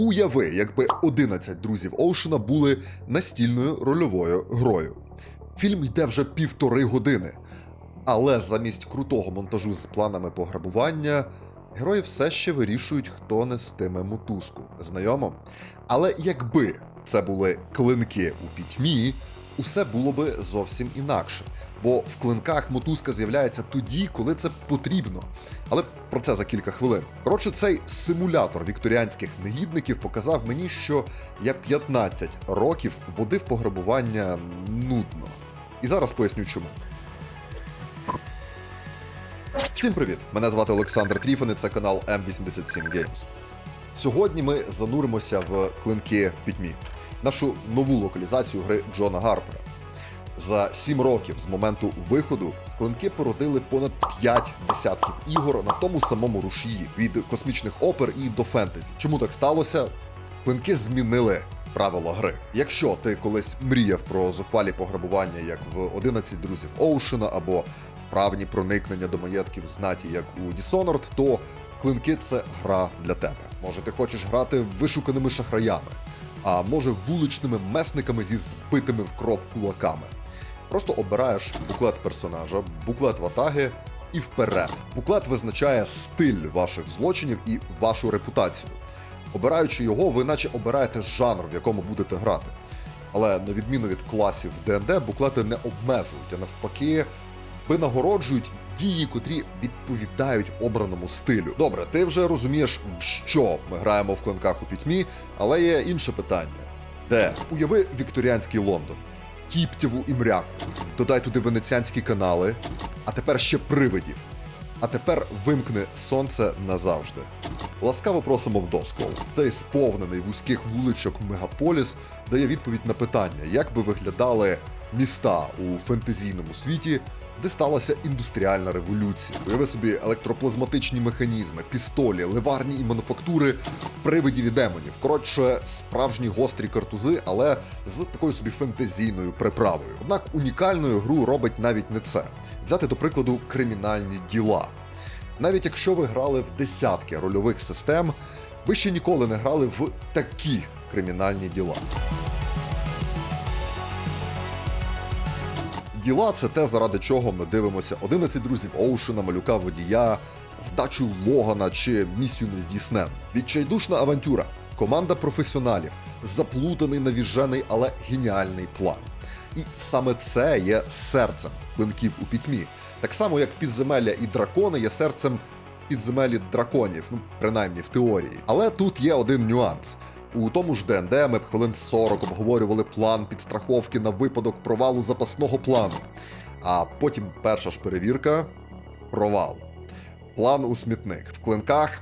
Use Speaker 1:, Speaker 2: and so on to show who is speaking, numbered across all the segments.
Speaker 1: Уяви, якби 11 друзів Оушена були настільною рольовою грою. Фільм йде вже півтори години. Але замість крутого монтажу з планами пограбування, герої все ще вирішують, хто нестиме мотузку. Знайомо? Але якби це були клинки у пітьмі, усе було би зовсім інакше. Бо в клинках мотузка з'являється тоді, коли це потрібно. Але про це за кілька хвилин. Коротше, цей симулятор вікторіанських негідників показав мені, що я 15 років водив пограбування нудно. І зараз поясню чому. Всім привіт! Мене звати Олександр Тріфан і це канал M87 Games. Сьогодні ми зануримося в клинки в пітьмі, нашу нову локалізацію гри Джона Гарпера. За 7 років з моменту виходу клинки породили понад 5 десятків ігор на тому самому рушії від космічних опер і до фентезі. Чому так сталося? Клинки змінили правила гри. Якщо ти колись мріяв про зухвалі пограбування, як в 11 друзів Оушена або вправні проникнення до маєтків знаті, як у Dishonored, то клинки це гра для тебе. Може, ти хочеш грати вишуканими шахраями, а може вуличними месниками зі збитими в кров кулаками. Просто обираєш буклет персонажа, буклет ватаги і вперед. Буклет визначає стиль ваших злочинів і вашу репутацію. Обираючи його, ви наче обираєте жанр, в якому будете грати. Але на відміну від класів ДНД, буклети не обмежують, а навпаки, винагороджують дії, котрі відповідають обраному стилю. Добре, ти вже розумієш, в що ми граємо в клинках у пітьмі, але є інше питання: де? Уяви вікторіанський Лондон, Кіптєву і мряку, додай туди венеціанські канали, а тепер ще привидів. А тепер вимкни сонце назавжди. Ласкаво просимо в Доскол. Цей сповнений вузьких вуличок мегаполіс дає відповідь на питання, як би виглядали міста у фентезійному світі, де сталася індустріальна революція. Уяви собі електроплазматичні механізми, пістолі, ливарні і мануфактури, привидів і демонів. Коротше, справжні гострі картузи, але з такою собі фентезійною приправою. Однак унікальною гру робить навіть не це. Взяти до прикладу кримінальні діла. Навіть якщо ви грали в десятки рольових систем, ви ще ніколи не грали в такі кримінальні діла. Діла це те, заради чого ми дивимося 11 друзів Оушена, малюка водія, вдачу Логана чи місію нездійснен. Відчайдушна авантюра, команда професіоналів, заплутаний навіжений, але геніальний план. І саме це є серцем клинків у пітьмі. Так само, як підземелля і дракони є серцем підземелі драконів, ну принаймні в теорії. Але тут є один нюанс. У тому ж ДНД ми б хвилин 40 обговорювали план підстраховки на випадок провалу запасного плану. А потім перша ж перевірка провал. План у смітник. В клинках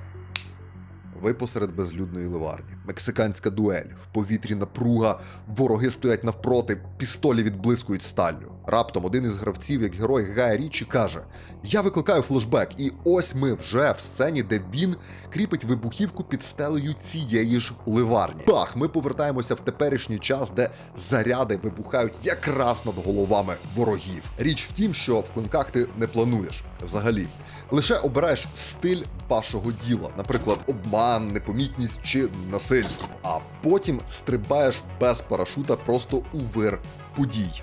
Speaker 1: ви посеред безлюдної ливарні. Мексиканська дуель, в повітрі напруга, вороги стоять навпроти, пістолі відблискують сталлю. Раптом один із гравців, як герой Гая Річі, каже: Я викликаю флешбек, і ось ми вже в сцені, де він кріпить вибухівку під стелею цієї ж ливарні. Пах, ми повертаємося в теперішній час, де заряди вибухають якраз над головами ворогів. Річ в тім, що в клинках ти не плануєш взагалі. Лише обираєш стиль вашого діла, наприклад, обман, непомітність чи насильство. А потім стрибаєш без парашута просто у вир подій.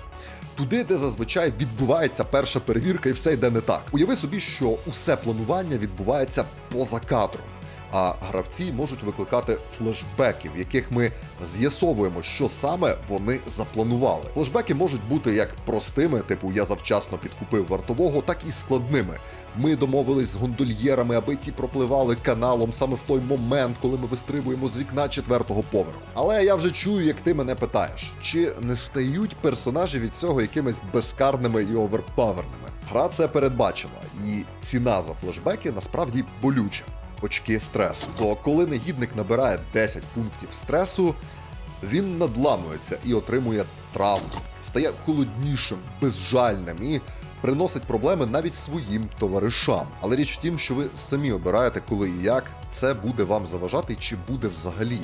Speaker 1: Туди, де зазвичай відбувається перша перевірка, і все йде не так. Уяви собі, що усе планування відбувається поза кадром. А гравці можуть викликати флешбеки, в яких ми з'ясовуємо, що саме вони запланували. Флешбеки можуть бути як простими, типу я завчасно підкупив вартового, так і складними. Ми домовились з гондольєрами, аби ті пропливали каналом саме в той момент, коли ми вистрибуємо з вікна четвертого поверху. Але я вже чую, як ти мене питаєш, чи не стають персонажі від цього якимись безкарними і оверпаверними? Гра це передбачила, і ціна за флешбеки насправді болюча очки стресу. То коли негідник набирає 10 пунктів стресу, він надламується і отримує травму, стає холоднішим, безжальним і приносить проблеми навіть своїм товаришам. Але річ в тім, що ви самі обираєте, коли і як це буде вам заважати, чи буде взагалі.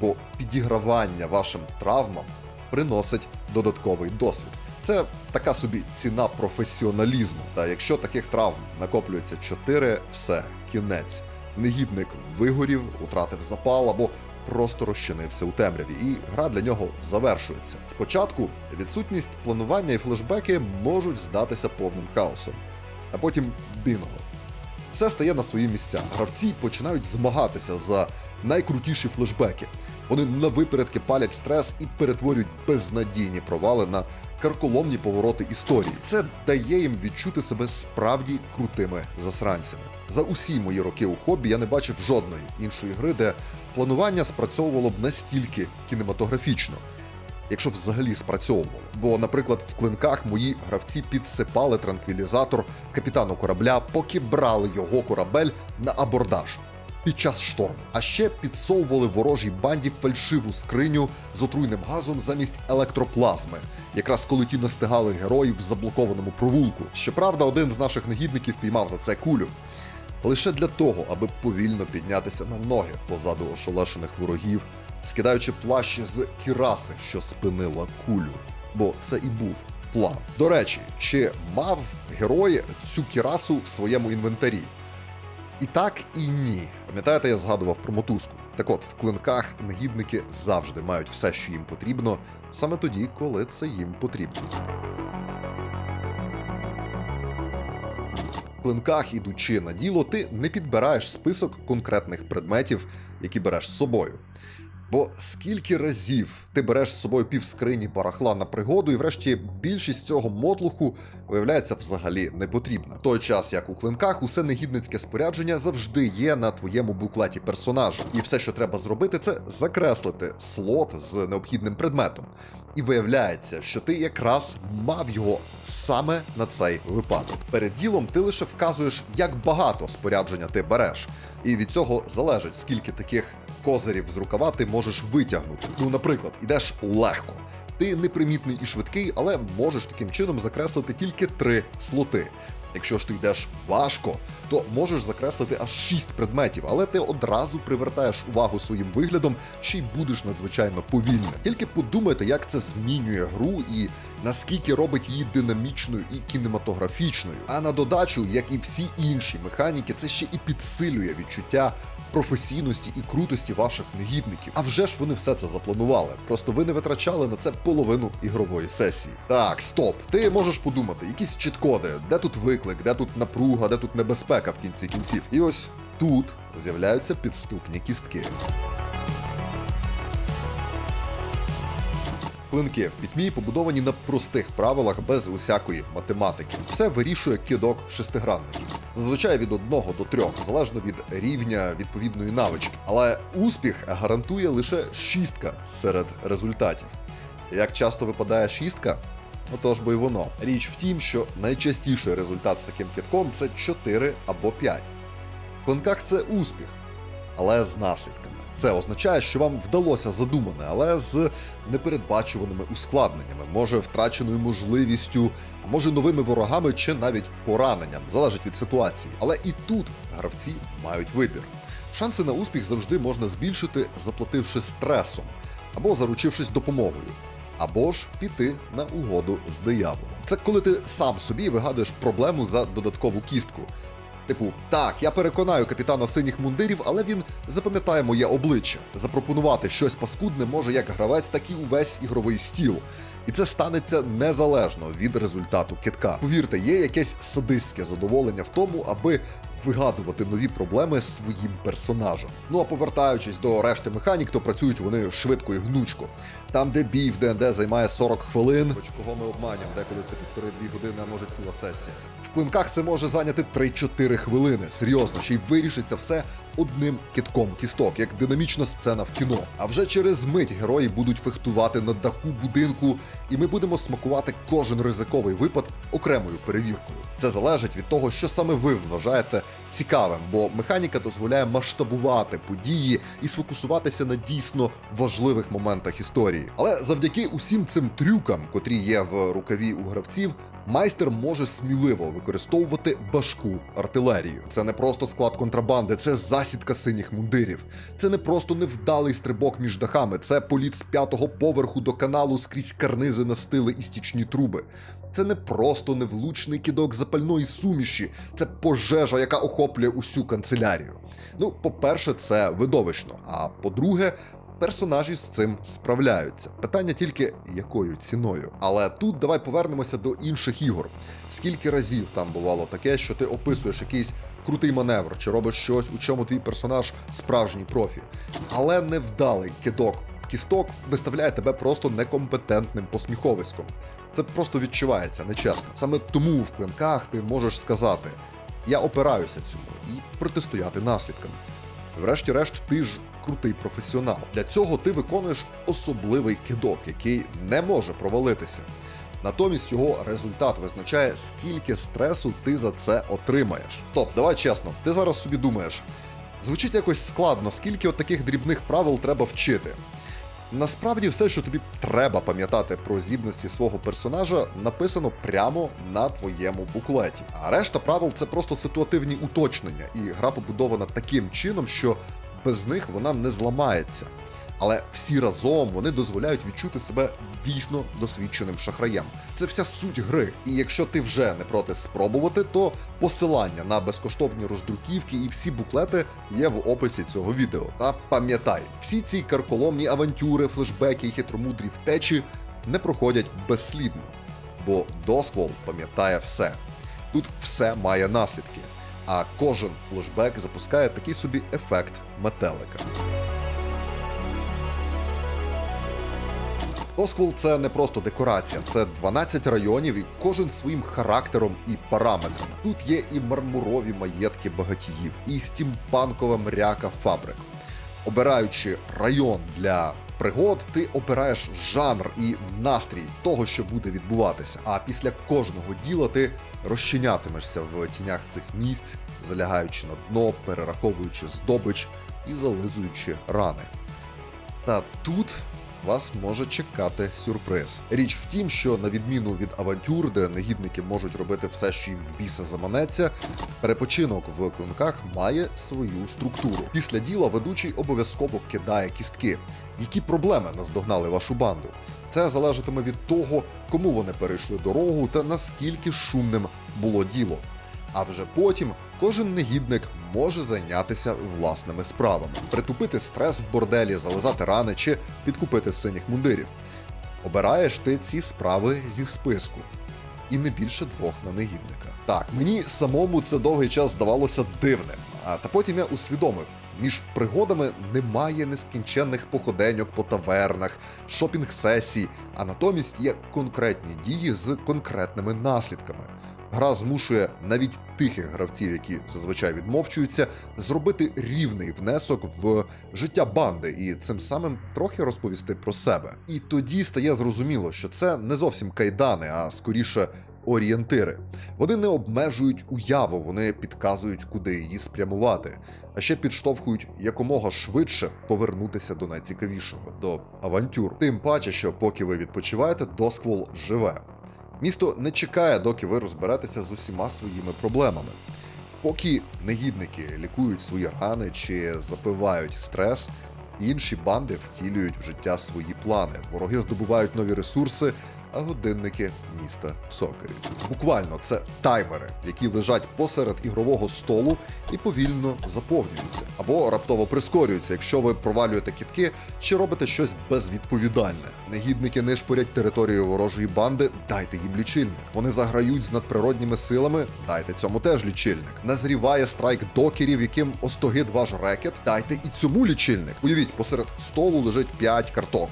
Speaker 1: Бо підігравання вашим травмам приносить додатковий досвід. Це така собі ціна професіоналізму. Та якщо таких травм накоплюється 4, все, кінець. Негідник вигорів, утратив запал або просто розчинився у темряві, і гра для нього завершується. Спочатку відсутність планування і флешбеки можуть здатися повним хаосом, а потім бінго. Все стає на свої місця. Гравці починають змагатися за найкрутіші флешбеки. Вони на випередки палять стрес і перетворюють безнадійні провали на карколомні повороти історії. Це дає їм відчути себе справді крутими засранцями. За усі мої роки у хобі я не бачив жодної іншої гри, де планування спрацьовувало б настільки кінематографічно. Якщо взагалі спрацьовувало. Бо, наприклад, в клинках мої гравці підсипали транквілізатор капітану корабля, поки брали його корабель на абордаж під час шторму. А ще підсовували ворожій банді фальшиву скриню з отруйним газом замість електроплазми, якраз коли ті настигали героїв в заблокованому провулку. Щоправда, один з наших негідників піймав за це кулю. Лише для того, аби повільно піднятися на ноги позаду ошелешених ворогів, скидаючи плащ з кіраси, що спинила кулю. Бо це і був план. До речі, чи мав герой цю кірасу в своєму інвентарі? І так, і ні. Пам'ятаєте, я згадував про мотузку. Так от, в клинках негідники завжди мають все, що їм потрібно, саме тоді, коли це їм потрібно. В клинках, ідучи на діло, ти не підбираєш список конкретних предметів, які береш з собою. Бо скільки разів ти береш з собою півскрині барахла на пригоду, і врешті більшість цього мотлуху виявляється взагалі не потрібна. Той час, як у клинках, усе негідницьке спорядження завжди є на твоєму буклеті персонажа, і все, що треба зробити, це закреслити слот з необхідним предметом. І виявляється, що ти якраз мав його саме на цей випадок. Перед ділом ти лише вказуєш, як багато спорядження ти береш, і від цього залежить, скільки таких козирів з рукава ти можеш витягнути. Ну, наприклад, ідеш легко. Ти непримітний і швидкий, але можеш таким чином закреслити тільки три слоти. Якщо ж ти йдеш важко, то можеш закреслити аж шість предметів, але ти одразу привертаєш увагу своїм виглядом, ще й будеш надзвичайно повільним. Тільки подумайте, як це змінює гру і наскільки робить її динамічною і кінематографічною. А на додачу, як і всі інші механіки, це ще і підсилює відчуття професійності і крутості ваших негідників. А вже ж вони все це запланували. Просто ви не витрачали на це половину ігрової сесії. Так, стоп. Ти можеш подумати, якісь чіткоди, де тут виклик, де тут напруга, де тут небезпека в кінці кінців. І ось тут з'являються підступні кістки. Клинки в пітьмі побудовані на простих правилах без усякої математики. Все вирішує кидок шестигранників. Зазвичай від одного до трьох, залежно від рівня відповідної навички. Але успіх гарантує лише шістка серед результатів. Як часто випадає шістка? Отож бо й воно. Річ в тім, що найчастіший результат з таким китком це 4 або 5. В клинках це успіх, але з наслідками. Це означає, що вам вдалося задумане, але з непередбачуваними ускладненнями, може втраченою можливістю, а може новими ворогами чи навіть пораненням, залежить від ситуації. Але і тут гравці мають вибір. Шанси на успіх завжди можна збільшити, заплативши стресом або заручившись допомогою. Або ж піти на угоду з дияволом. Це коли ти сам собі вигадуєш проблему за додаткову кістку. Типу, так, я переконаю капітана синіх мундирів, але він запам'ятає моє обличчя. Запропонувати щось паскудне може як гравець, так і увесь ігровий стіл. І це станеться незалежно від результату китка. Повірте, є якесь садистське задоволення в тому, аби вигадувати нові проблеми своїм персонажам. Ну а повертаючись до решти механік, то працюють вони швидко і гнучко. Там, де бій в ДНД займає 40 хвилин, хоч кого ми обманюємо, деколи це півтори-дві години, а може ціла сесія. В клинках це може зайняти 3-4 хвилини. Серйозно, ще й вирішиться все одним китком кісток, як динамічна сцена в кіно. А вже через мить герої будуть фехтувати на даху будинку, і ми будемо смакувати кожен ризиковий випад окремою перевіркою. Це залежить від того, що саме ви вважаєте цікавим, бо механіка дозволяє масштабувати події і сфокусуватися на дійсно важливих моментах історії. Але завдяки усім цим трюкам, котрі є в рукаві у гравців, Майстер може сміливо використовувати важку артилерію. Це не просто склад контрабанди, це засідка синіх мундирів. Це не просто невдалий стрибок між дахами, це політ з п'ятого поверху до каналу скрізь карнизи настили і стічні труби. Це не просто невлучний кидок запальної суміші, це пожежа, яка охоплює усю канцелярію. Ну, по-перше, це видовищно. А по-друге, персонажі з цим справляються. Питання тільки якою ціною. Але тут давай повернемося до інших ігор. Скільки разів там бувало таке, що ти описуєш якийсь крутий маневр, чи робиш щось, у чому твій персонаж справжній профі, але невдалий кидок. Кісток виставляє тебе просто некомпетентним посміховиськом. Це просто відчувається нечесно. Саме тому в клинках ти можеш сказати: я опираюся цьому і протистояти наслідкам. Врешті-решт, ти ж крутий професіонал. Для цього ти виконуєш особливий кидок, який не може провалитися. Натомість його результат визначає, скільки стресу ти за це отримаєш. Стоп, давай чесно, ти зараз собі думаєш. Звучить якось складно, скільки от таких дрібних правил треба вчити. Насправді, все, що тобі треба пам'ятати про здібності свого персонажа, написано прямо на твоєму буклеті. А решта правил це просто ситуативні уточнення, і гра побудована таким чином, що без них вона не зламається. Але всі разом вони дозволяють відчути себе дійсно досвідченим шахраєм. Це вся суть гри. І якщо ти вже не проти спробувати, то посилання на безкоштовні роздруківки і всі буклети є в описі цього відео. Та пам'ятай, всі ці карколомні авантюри, флешбеки і хитромудрі втечі не проходять безслідно, бо досквол пам'ятає все. Тут все має наслідки, а кожен флешбек запускає такий собі ефект метелика. Досквол це не просто декорація, це 12 районів, і кожен своїм характером і параметрами. Тут є і мармурові маєтки багатіїв, і стімпанкова мряка фабрик. Обираючи район для пригод, ти обираєш жанр і настрій того, що буде відбуватися. А після кожного діла ти розчинятимешся в тінях цих місць, залягаючи на дно, перераховуючи здобич і зализуючи рани. Та тут вас може чекати сюрприз. Річ в тім, що на відміну від авантюр, де негідники можуть робити все, що їм в біса заманеться, перепочинок в клинках має свою структуру. Після діла ведучий обов'язково кидає кістки. Які проблеми наздогнали вашу банду? Це залежатиме від того, кому вони перейшли дорогу та наскільки шумним було діло. А вже потім кожен негідник може зайнятися власними справами, притупити стрес в борделі, зализати рани чи підкупити синіх мундирів. Обираєш ти ці справи зі списку, і не більше двох на негідника. Так, мені самому це довгий час здавалося дивним, а та потім я усвідомив. Між пригодами немає нескінченних походеньок по тавернах, шопінг-сесій, а натомість є конкретні дії з конкретними наслідками. Гра змушує навіть тихих гравців, які зазвичай відмовчуються, зробити рівний внесок в життя банди і цим самим трохи розповісти про себе. І тоді стає зрозуміло, що це не зовсім кайдани, а скоріше орієнтири. Вони не обмежують уяву, вони підказують, куди її спрямувати, а ще підштовхують якомога швидше повернутися до найцікавішого до авантюр. Тим паче, що поки ви відпочиваєте, досквол живе. Місто не чекає, доки ви розберетеся з усіма своїми проблемами. Поки негідники лікують свої рани чи запивають стрес, інші банди втілюють в життя свої плани. Вороги здобувають нові ресурси, годинники міста цокають. Буквально це таймери, які лежать посеред ігрового столу і повільно заповнюються або раптово прискорюються, якщо ви провалюєте кітки чи робите щось безвідповідальне. Негідники нишпорять територію ворожої банди, дайте їм лічильник. Вони заграють з надприродніми силами, дайте цьому теж лічильник. Назріває страйк докерів, яким остогид ваш рекет, дайте і цьому лічильник. Уявіть, посеред столу лежить 5 карток.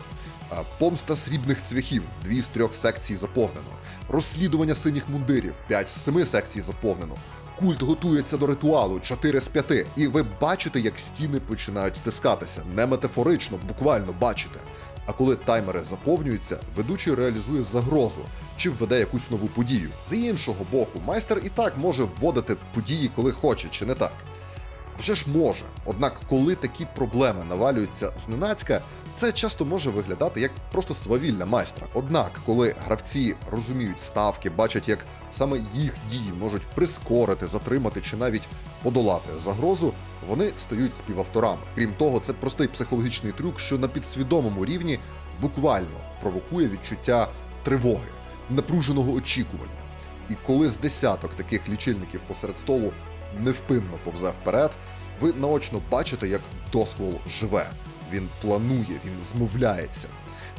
Speaker 1: Помста срібних цвяхів, дві з трьох секцій заповнено. Розслідування синіх мундирів, 5 з 7 секцій заповнено. Культ готується до ритуалу 4 з 5. І ви бачите, як стіни починають стискатися. Не метафорично, буквально бачите. А коли таймери заповнюються, ведучий реалізує загрозу чи введе якусь нову подію. З іншого боку, майстер і так може вводити події, коли хоче, чи не так. Вже ж може. Однак, коли такі проблеми навалюються зненацька, Це часто може виглядати як просто свавілля майстра. Однак, коли гравці розуміють ставки, бачать, як саме їх дії можуть прискорити, затримати чи навіть подолати загрозу, вони стають співавторами. Крім того, це простий психологічний трюк, що на підсвідомому рівні буквально провокує відчуття тривоги, напруженого очікування. І коли з десяток таких лічильників посеред столу невпинно повзе вперед, ви наочно бачите, як досквол живе. Він планує, він змовляється.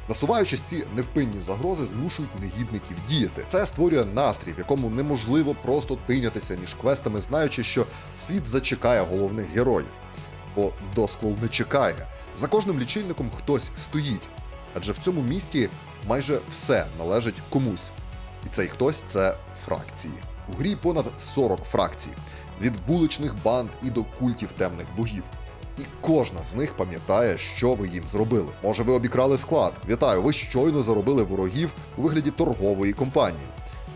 Speaker 1: Насуваючись, ці невпинні загрози змушують негідників діяти. Це створює настрій, в якому неможливо просто тинятися між квестами, знаючи, що світ зачекає головних героїв. Бо досквол не чекає. За кожним лічильником хтось стоїть. Адже в цьому місті майже все належить комусь. І цей хтось це фракції. У грі понад 40 фракцій, від вуличних банд і до культів темних богів. І кожна з них пам'ятає, що ви їм зробили. Може, ви обікрали склад. Вітаю, ви щойно заробили ворогів у вигляді торгової компанії.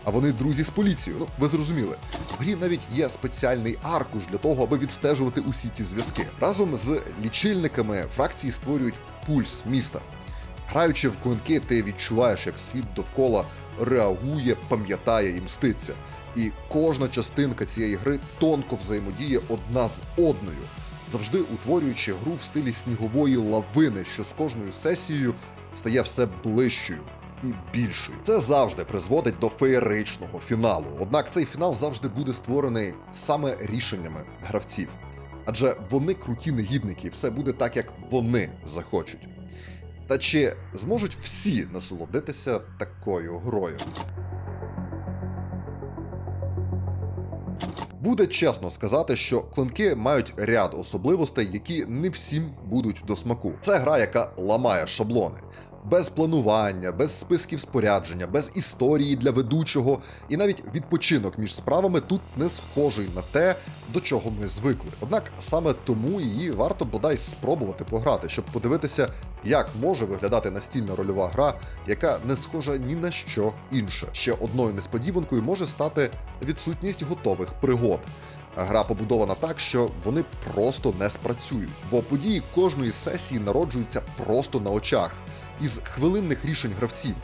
Speaker 1: А вони друзі з поліцією. Ну, ви зрозуміли. В грі навіть є спеціальний аркуш для того, аби відстежувати усі ці зв'язки. Разом з лічильниками фракції створюють пульс міста. Граючи в клинки, ти відчуваєш, як світ довкола реагує, пам'ятає і мститься. І кожна частинка цієї гри тонко взаємодіє одна з одною, завжди утворюючи гру в стилі снігової лавини, що з кожною сесією стає все ближчою і більшою. Це завжди призводить до феєричного фіналу. Однак цей фінал завжди буде створений саме рішеннями гравців. Адже вони круті негідники, і все буде так, як вони захочуть. Та чи зможуть всі насолодитися такою грою? Буде чесно сказати, що клинки мають ряд особливостей, які не всім будуть до смаку. Це гра, яка ламає шаблони. Без планування, без списків спорядження, без історії для ведучого, і навіть відпочинок між справами тут не схожий на те, до чого ми звикли. Однак саме тому її варто бодай спробувати пограти, щоб подивитися, як може виглядати настільна рольова гра, яка не схожа ні на що інше. Ще одною несподіванкою може стати відсутність готових пригод. Гра побудована так, що вони просто не спрацюють, бо події кожної сесії народжуються просто на очах із хвилинних рішень гравців.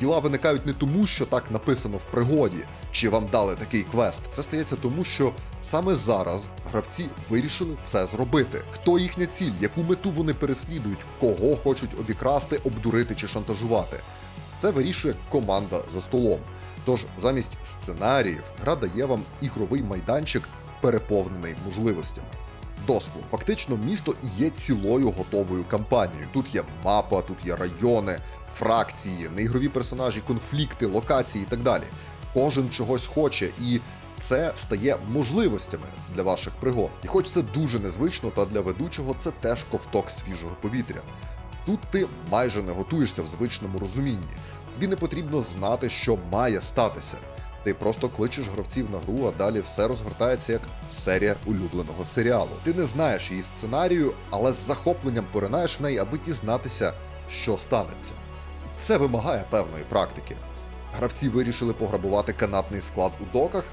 Speaker 1: Діла виникають не тому, що так написано в пригоді, чи вам дали такий квест. Це стається тому, що саме зараз гравці вирішили це зробити. Хто їхня ціль, яку мету вони переслідують, кого хочуть обікрасти, обдурити чи шантажувати. Це вирішує команда за столом. Тож замість сценаріїв гра дає вам ігровий майданчик, переповнений можливостями. Доску. Фактично, місто є цілою готовою кампанією. Тут є мапа, тут є райони, фракції, неігрові персонажі, конфлікти, локації і так далі. Кожен чогось хоче, і це стає можливостями для ваших пригод. І хоч це дуже незвично, та для ведучого це теж ковток свіжого повітря. Тут ти майже не готуєшся в звичному розумінні. Тобі не потрібно знати, що має статися. Ти просто кличеш гравців на гру, а далі все розгортається як серія улюбленого серіалу. Ти не знаєш її сценарію, але з захопленням поринаєш в неї, аби дізнатися, що станеться. Це вимагає певної практики. Гравці вирішили пограбувати канатний склад у доках.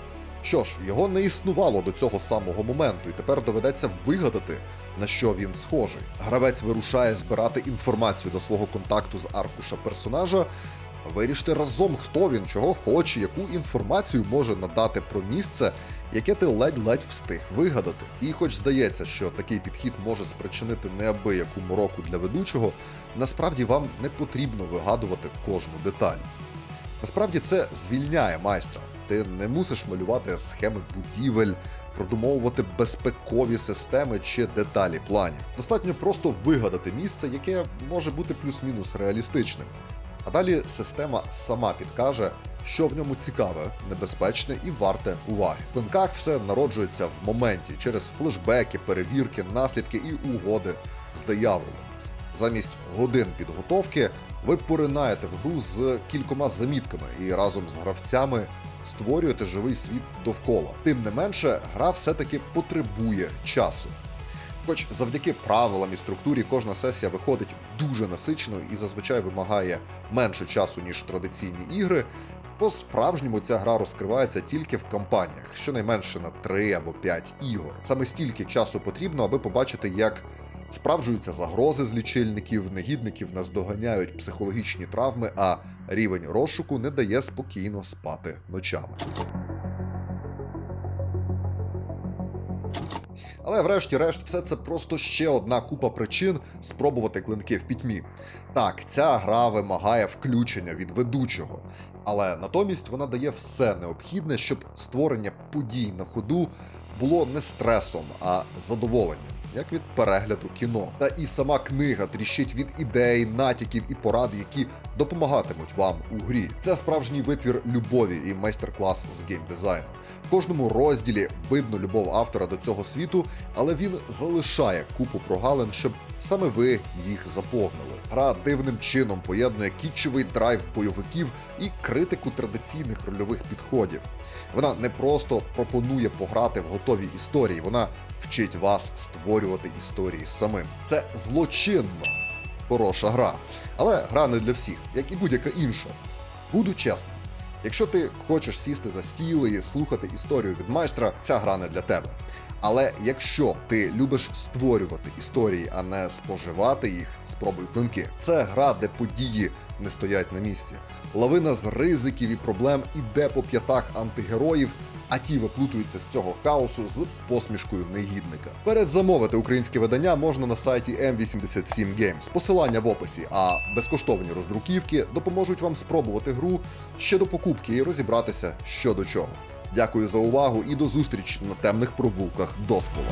Speaker 1: Що ж, його не існувало до цього самого моменту, і тепер доведеться вигадати, на що він схожий. Гравець вирушає збирати інформацію до свого контакту з аркуша персонажа. Вирішити разом, хто він, чого хоче, яку інформацію може надати про місце, яке ти ледь-ледь встиг вигадати. І хоч здається, що такий підхід може спричинити неабияку мороку для ведучого, насправді вам не потрібно вигадувати кожну деталь. Насправді це звільняє майстра. Ти не мусиш малювати схеми будівель, продумовувати безпекові системи чи деталі планів. Достатньо просто вигадати місце, яке може бути плюс-мінус реалістичним. А далі система сама підкаже, що в ньому цікаве, небезпечне і варте уваги. В клинках все народжується в моменті через флешбеки, перевірки, наслідки і угоди з дияволом. Замість годин підготовки ви поринаєте в гру з кількома замітками і разом з гравцями створюєте живий світ довкола. Тим не менше, гра все-таки потребує часу. Хоч завдяки правилам і структурі кожна сесія виходить дуже насиченою і зазвичай вимагає менше часу, ніж традиційні ігри, по-справжньому ця гра розкривається тільки в кампаніях, щонайменше на 3 або 5 ігор. Саме стільки часу потрібно, аби побачити, як Справджуються загрози з лічильників, негідників наздоганяють психологічні травми, а рівень розшуку не дає спокійно спати ночами. Але врешті-решт, все це просто ще одна купа причин спробувати клинки в пітьмі. Так, ця гра вимагає включення від ведучого, але натомість вона дає все необхідне, щоб створення подій на ходу було не стресом, а задоволенням, як від перегляду кіно. Та і сама книга тріщить від ідей, натяків і порад, які допомагатимуть вам у грі. Це справжній витвір любові і майстер-клас з геймдизайну. В кожному розділі видно любов автора до цього світу, але він залишає купу прогалин, щоб саме ви їх заповнили. Гра дивним чином поєднує кітчовий драйв бойовиків і критику традиційних рольових підходів. Вона не просто пропонує пограти в готові історії, вона вчить вас створювати історії самим. Це злочинно хороша гра. Але гра не для всіх, як і будь-яка інша. Буду чесним. Якщо ти хочеш сісти за стіл і слухати історію від майстра, ця гра не для тебе. Але якщо ти любиш створювати історії, а не споживати їх, спробуй клинки. Це гра, де події не стоять на місці. Лавина з ризиків і проблем іде по п'ятах антигероїв, а ті виплутуються з цього хаосу з посмішкою негідника. Передзамовити українське видання можна на сайті M87 Games. Посилання в описі, а безкоштовні роздруківки допоможуть вам спробувати гру ще до покупки і розібратися що до чого. Дякую за увагу і до зустрічі на темних провулках Доскола.